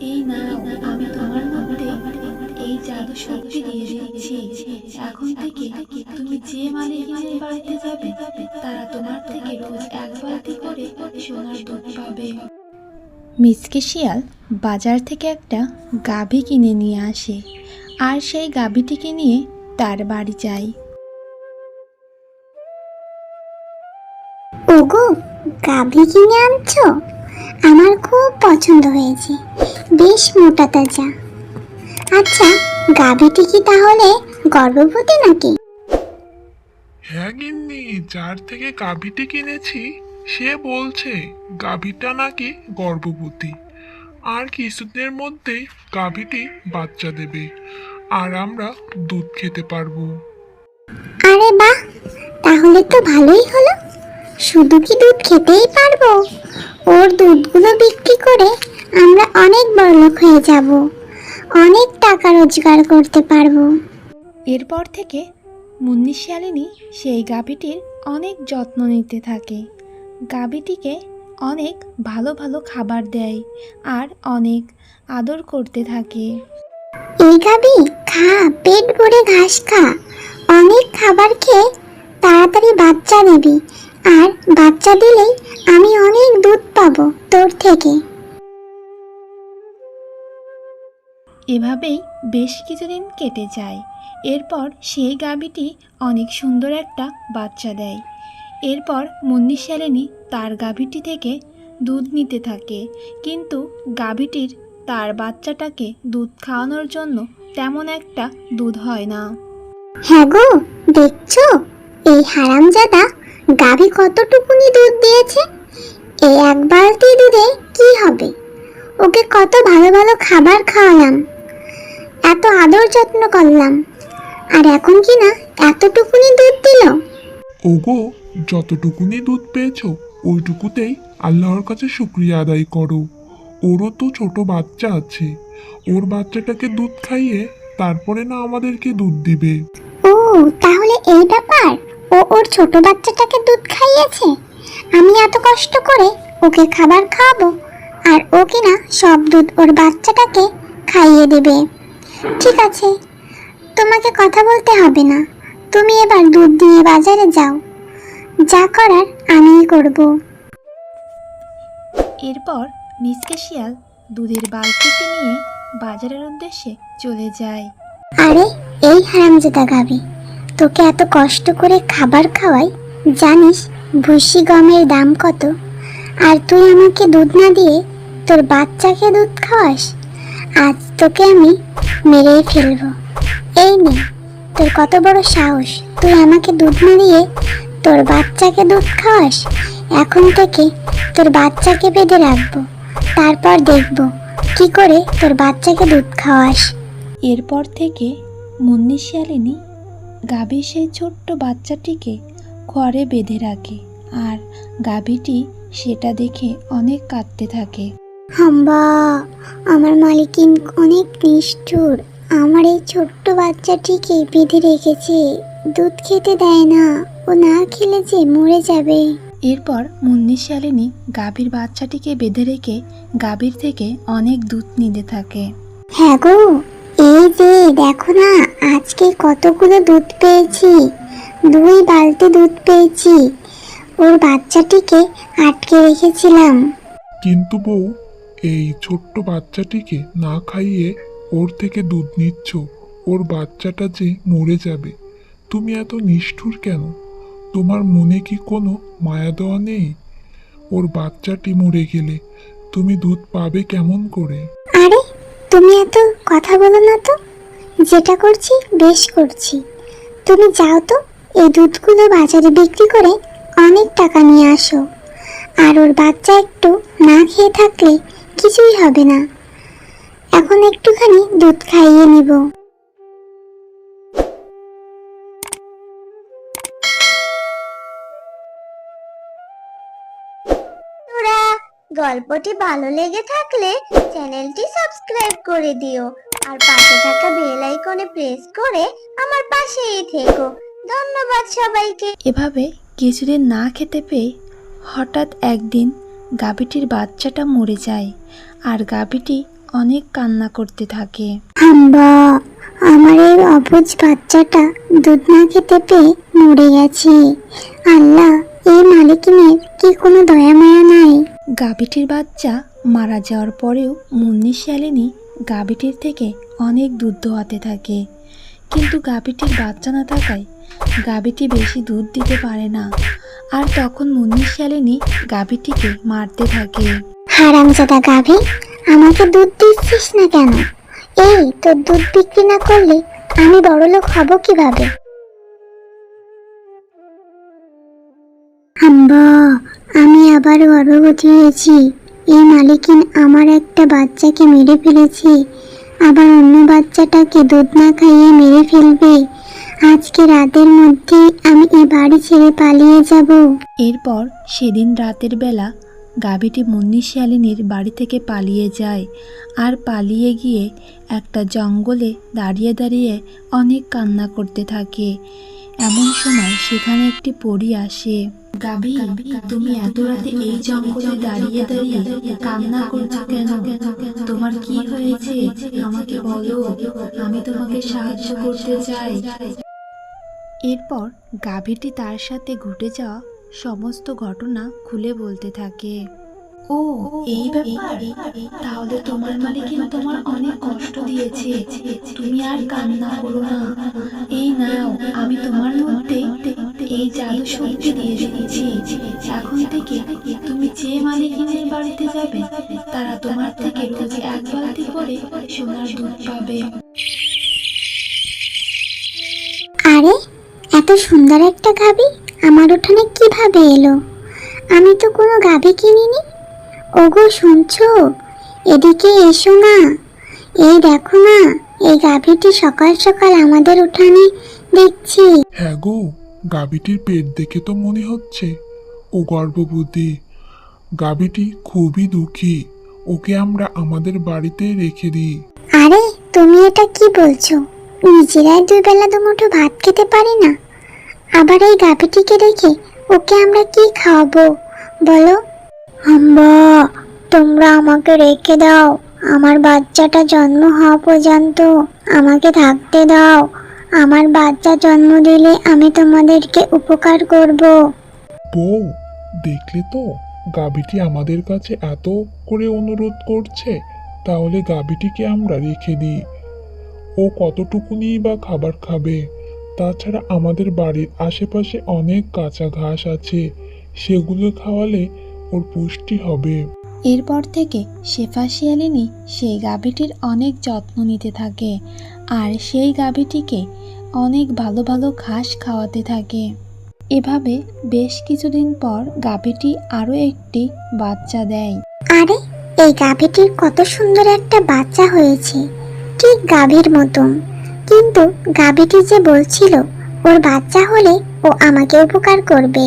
এই নাও আমি তোমার মধ্যে এই জাদু শক্তি দিয়ে দিচ্ছি। এখন থেকে তুমি যে মালিকের বাড়িতে যাবে তারা তোমার থেকে রোজ এক বালতি করে সোনার দুধ পাবে। মিসকে শিয়াল বাজার থেকে একটা গাভী কিনে নিয়ে আসে আর সেই গাভীটিকে নিয়ে তার বাড়ি যায়। ওগো গাভী কিনে আনছো? আমার খুব পছন্দ হয়েছে। বেশ মোটা তাজা। আচ্ছা গাভীটি কি তাহলে গর্ভবতী নাকি? হ্যাঁ গিন্নি যার থেকে গাভীটি কিনেছি সে বলছে গাভীটা নাকি গর্ভবতী। আর কিছুদিনের মধ্যেই গাভীটি বাচ্চা দেবে। আর আমরা দুধ খেতে পারব। আরে বাহ তাহলে তো ভালোই হলো। শুধু কি দুধ খেতেই পারব? ওর দুধগুলো বিক্রি করে আমরা অনেক বড়লোক হয়ে যাব। অনেক টাকা রোজগার করতে পারব। এরপর থেকে মুন্নি শিয়ালিনী সেই গাভীটির অনেক যত্ন নিতে থাকে। গাভীটিকে অনেক ভালো ভালো খাবার দেয় আর অনেক আদর করতে থাকে। এই গাবি খা পেট ভরে ঘাস খা। অনেক খাবার খেয়ে তাড়াতাড়ি বাচ্চা দিবি আর বাচ্চা দিলেই আমি অনেক দুধ পাবো তোর থেকে। এভাবেই বেশ কিছুদিন কেটে যায়। এরপর সেই গাভীটি অনেক সুন্দর একটা বাচ্চা দেয়। এরপর মুন্নি শালিনী তার গাভীটি থেকে দুধ নিতে থাকে। কিন্তু গাভীটির তার বাচ্চাটাকে দুধ খাওয়ানোর জন্য তেমন একটা দুধ হয় না। হ্যাঁ গো দেখছ? এই হারামজাদা গাভী কতটুকুনি দুধ দিয়েছে? এই এক বালতি দুধে কি হবে? ওকে কত ভালো ভালো খাবার খাওয়ালাম। এত আদর যত্ন করলাম। আর এখন কি না এতটুকুনি দুধ দিল? ওগো যতটুকুনি দুধ পেয়েছ ওইটুকুতেই আল্লাহর কাছে শুক্রিয়া আদায় করো। ওরও তো ছোট বাচ্চা আছে। ওর বাচ্চাটাকে দুধ খাইয়ে তারপরে না আমাদেরকে দুধ দিবে। ও তাহলে এই ব্যাপার? ও ওর ছোট বাচ্চাটাকে দুধ খাইয়েছে? আমি এত কষ্ট করে ওকে খাবার খাওয়াবো আর ও কিনা সব দুধ ওর বাচ্চাটাকে খাইয়ে দেবে। ঠিক আছে তোমাকে কথা বলতে হবে না। তুমি এবার দুধ দিয়ে বাজারে যাও। যা করার আমিই করব। এরপর মিসকে শিয়াল দুধের বালতিটি নিয়ে বাজারের উদ্দেশ্যে চলে যায়। আরে এই হারামজাদা গাবি তোকে এত কষ্ট করে খাবার খাওয়াই জানিস ভুসি গমের দাম কত? আর তুই আমাকে দুধ না দিয়ে তোর বাচ্চাকে দুধ খাওয়াস? আজ তোকে আমি মেরেই ফেলব। এই নে, তোর কত বড় সাহস? তুই আমাকে দুধ না দিয়ে তোর বাচ্চাকে দুধ খাওয়াস? এখন থেকে তোর বাচ্চাকে বেঁধে রাখব। তারপর দেখব কি করে তোর বাচ্চাকে দুধ খাওয়াস। এরপর থেকে মুন্নি শিয়ালিনী গাভীর সেই ছোট্ট বাচ্চাটিকে ঘরে বেঁধে রাখে আর গাভীটি সেটা দেখে অনেক কাঁদতে থাকে। হাম্বা আমার মালিকিন অনেক নিষ্ঠুর। আমার এই ছোট্ট বাচ্চাটিকে বেঁধে রেখেছে। দুধ খেতে দেয় না। ও না খেলে যে মরে যাবে। এরপর মুন্নি শিয়ালিনী গাভীর বাচ্চাটিকে বেঁধে রেখে গাভীর থেকে অনেক দুধ নিতে থাকে। হ্যাঁ গো এই যে দেখো না আজকে কতগুলো দুধ পেয়েছি। দুই বালতি দুধ পেয়েছি। ওর বাচ্চাটিকে আটকে রেখেছিলাম। কিন্তু বউ এই ছোট্ট বাচ্চাটিকে না খাইয়ে ওর থেকে দুধ নিচ্ছ। ওর বাচ্চাটা যে মরে যাবে। তুমি এত নিষ্ঠুর কেন? তোমার মনে কি কোনো মায়া দেওয়া নেই? ওর বাচ্চাটি মরে গেলে তুমি দুধ পাবে কেমন করে? আরে তুমি এত কথা বলো না তো। যেটা করছি বেশ করছি। তুমি যাও তো। এই দুধগুলো বাজারে বিক্রি করে অনেক টাকা নিয়ে আসো। আর ওর বাচ্চা একটু না খেয়ে থাকলে কিছুই হবে না। এখন একটুখানি দুধ খাইয়ে নিব। গল্পটি ভালো লেগে থাকলে চ্যানেলটি সাবস্ক্রাইব করে দিও। আর পাশে থাকা বেল আইকনে প্রেস করে আমার পাশেই থেকো। ধন্যবাদ সবাইকে। এভাবে কিছুদিন না খেতে পেয়ে হঠাৎ একদিন গাভীটির বাচ্চাটা মরে যায় আর গাভীটি অনেক কান্না করতে থাকে। হাম্বা আমার এই অবুজ বাচ্চাটা দুধ না খেতে পেয়ে মরে গেছে। আল্লাহ এই মালিকিনের কি কোনো দয়া মায়া নাই? গাভীটির বাচ্চা মারা যাওয়ার পরেও মুন্নি শালিনী গাভীটির থেকে অনেক দুধ দোয়াতে থাকে। কিন্তু গাভীটির বাচ্চা না থাকায় গাভীটি বেশি দুধ দিতে পারে না। আর তখন মুন্নি শালিনী গাভীটিকে মারতে থাকে। হারামজাদা গাভী, আমাকে দুধ দিচ্ছিস না কেন? এই, তোর দুধ বিক্রি না করলে আমি বড়লোক হব কীভাবে? আম্বা আমি আবার গর্ভবতী হয়েছি। এই মালিকিন আমার একটা বাচ্চাকে মেরে ফেলেছে। আবার অন্য বাচ্চাটাকে দুধ না খাইয়ে মেরে ফেলবে। আজকে রাতের মধ্যে আমি এই বাড়ি ছেড়ে পালিয়ে যাব। এরপর সেদিন রাতের বেলা গাভীটি মুন্নি শালিনীর বাড়ি থেকে পালিয়ে যায় আর পালিয়ে গিয়ে একটা জঙ্গলে দাঁড়িয়ে দাঁড়িয়ে অনেক কান্না করতে থাকে। এমন সময় সেখানে একটি পরী আসে। গাভী তুমি এত রাতে এই জঙ্গলে দাঁড়িয়ে দাঁড়িয়ে কান্না করছ কেন? তোমার কি হয়েছে? আমাকে বলো। আমি তোমাকে সাহায্য করতে চাই। এরপর গাভীটি তার সাথে ঘটে যাওয়া সমস্ত ঘটনা খুলে বলতে থাকে। ও এই ব্যাপার? তাহলে তোমার মালিকিন তোমার অনেক কষ্ট দিয়েছে। তুমি আর কান্না করো না। এই নাও আমি তোমার মধ্যে এই জাদু শক্তি দিয়ে দিচ্ছি এখন থেকে তুমি যে মালিকিনের বাড়িতে যাবে তারা তোমার থেকে রোজ এক বালতি করে সোনার দুধ পাবে। আরে এত সুন্দর একটা গাভী আমার উঠানে কীভাবে এলো? আমি তো কোনো গাভী কিনিনি। ওগো শুনছো? এদিকে এসো না এই দেখো না এই গাভীটি সকাল সকাল আমাদের উঠানে দেখছি। হ্যাঁ গো গাভীটির পেট দেখে তো মনে হচ্ছে। ও গর্ভবতী। গাভীটি খুবই দুঃখী। ওকে আমরা আমাদের বাড়িতে রেখে দিই। আরে তুমি এটা কি বলছো? নিজেরাই দুই বেলা দুমুঠো ভাত খেতে পারি না? আবার এই গাভীটিকে রেখে ওকে আমরা কি খাওয়াবো? বলো। আম্বা তোমরা আমাকে রেখে দাও। আমার বাচ্চাটা জন্ম হওয়া পর্যন্ত আমাকে থাকতে দাও। আমার বাচ্চা জন্ম দিলে আমি তোমাদেরকে উপকার করব। বউ দেখলে তো গাভীটি আমাদের কাছে এত করে অনুরোধ করছে তাহলে গাভীটিকে আমরা রেখে দিই। ও কতটুকুনি বা খাবার খাবে। তাছাড়া আমাদের বাড়ির আশেপাশে অনেক কাঁচা ঘাস আছে। সেগুলো খাওয়ালে ওর পুষ্টি হবে। এরপর থেকে শেফা শিয়ালিনী সেই গাভীটির অনেক যত্ন নিতে থাকে আর সেই গাভীটিকে অনেক ভালো ভালো ঘাস খাওয়াতে থাকে। এভাবে বেশ কিছুদিন পর গাভীটি আরও একটি বাচ্চা দেয়। আরে এই গাভীটির কত সুন্দর একটা বাচ্চা হয়েছে। ঠিক গাভীর মতন। কিন্তু গাভীটি যে বলছিল, ওর বাচ্চা হলে ও আমাকে উপকার করবে।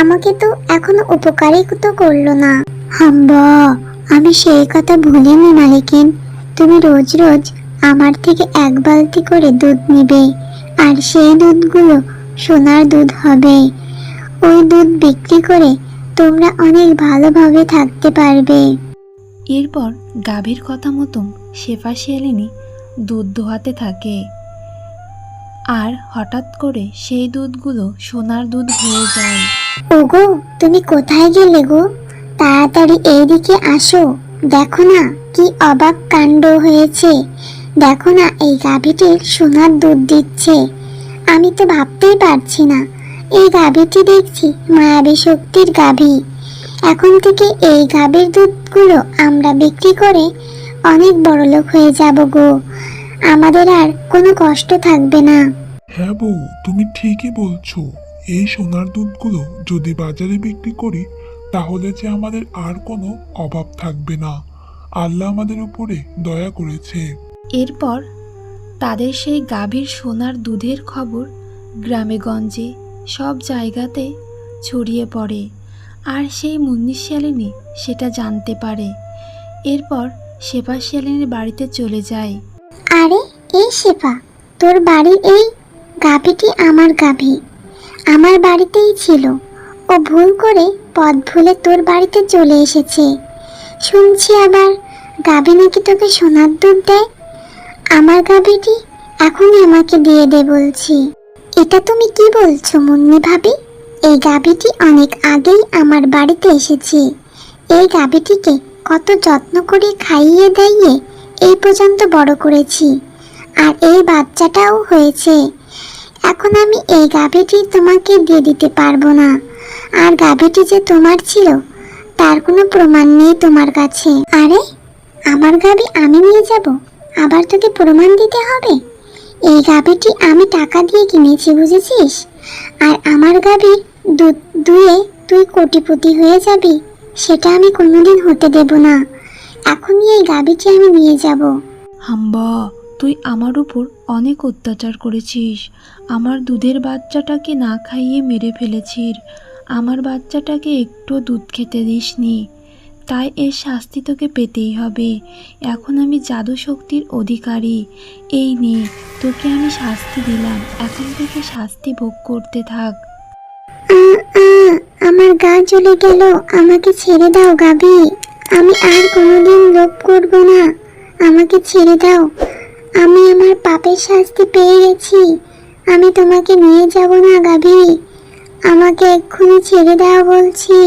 আমাকে তো এখনও উপকারই তো করল না। হাম্বা, আমি সেই কথা ভুলিনি মালিকিন। তুমি রোজ রোজ আমার থেকে এক বালতি করে দুধ নেবে, আর সেই দুধগুলো সোনার দুধ হবে। ওই দুধ বিক্রি করে তোমরা অনেক ভালোভাবে থাকতে পারবে। এরপর গাভীর কথা মতন শেফা শিয়ালিনী দুধ দোহাতে থাকে। আর হঠাৎ করে সেই দুধগুলো সোনার দুধ হয়ে যায়। ওগো, তুমি কোথায় গেলে গো? তাড়াতাড়ি এইদিকে আসো। দেখো না, কি অবাক কাণ্ড হয়েছে। দেখো না, এই গাভীটির সোনার দুধ দিচ্ছে। আমি তো ভাবতেই পারছি না। এই গাভীটি দেখছি মায়াবী শক্তির গাভী। এখন থেকে এই গাভীর দুধগুলো আমরা বিক্রি করে অনেক বড় লোক হয়ে যাব গো। আমাদের আর কোনো কষ্ট থাকবে না। হ্যাঁ বউ তুমি ঠিকই বলছো। এই সোনার দুধগুলো যদি বাজারে বিক্রি করি তাহলে যে আমাদের আর কোনো অভাব থাকবে না। আল্লাহ আমাদের উপরে দয়া করেছে। এরপর তাদের সেই গাভীর সোনার দুধের খবর গ্রামে গঞ্জে সব জায়গাতে ছড়িয়ে পড়ে। আর সেই মুন্নি শিয়ালিনী সেটা জানতে পারে। এরপর শেফা শিয়ালিনীর বাড়িতে চলে যায়। আরে, এই শেফা, তোর বাড়ির এই গাভীটি আমার গাভী। আমার বাড়িতেই ছিল। ও ভুল করে পথ ভুলে তোর বাড়িতে চলে এসেছে। শুনছি আবার, গাভী নাকি তোকে সোনার দুধ দেয়? আমার গাভীটি এখনই আমাকে দিয়ে দে বলছি। এটা তুমি কি বলছো, মুন্নি ভাবি? এই গাভীটি অনেক আগেই আমার বাড়িতে এসেছে। এই গাভীটিকে কত যত্ন করে খাইয়ে দাইয়ে এই পর্যন্ত বড় করেছি। আর এই বাচ্চাটাও হয়েছে। এখন আমি এই গাভীটি তোমাকে দিয়ে দিতে পারব না। আর গাভীটি যে তোমার ছিল, তার কোনো প্রমাণ নেই তোমার কাছে। আরে, আমার গাভী আমি নিয়ে যাব? আবার তোকে প্রমাণ দিতে হবে? এই গাভীটি আমি টাকা দিয়ে কিনেছি, বুঝেছিস? আর আমার গাভীর দুধ দুয়ে তুই কোটিপতি হয়ে যাবি। সেটা আমি কোনোদিন হতে দেব না। এখনই এই গাভীটি আমি নিয়ে যাব। হাম্বা তুই আমার উপর অনেক অত্যাচার করেছিস। আমার দুধের বাচ্চাটাকে না খাইয়ে মেরে ফেলেছিস। আমার বাচ্চাটাকে একটু দুধ খেতে দিসনি। তাই এর শাস্তি তোকে পেতেই হবে। এখন আমি জাদু শক্তির অধিকারী। এই নে তোকে আমি শাস্তি দিলাম। এখন থেকে শাস্তি ভোগ করতে থাক। আমার গা জ্বলে গেল। আমাকে ছেড়ে দাও গাবি আমি আর কোনোদিন লোভ করব না। আমাকে ছেড়ে দাও। আমি আমার পাপের শাস্তি পেয়ে গেছি। আমি তোমাকে নিয়ে যাব না গাবি আমাকে এক্ষুনি ছেড়ে দাও বলছি।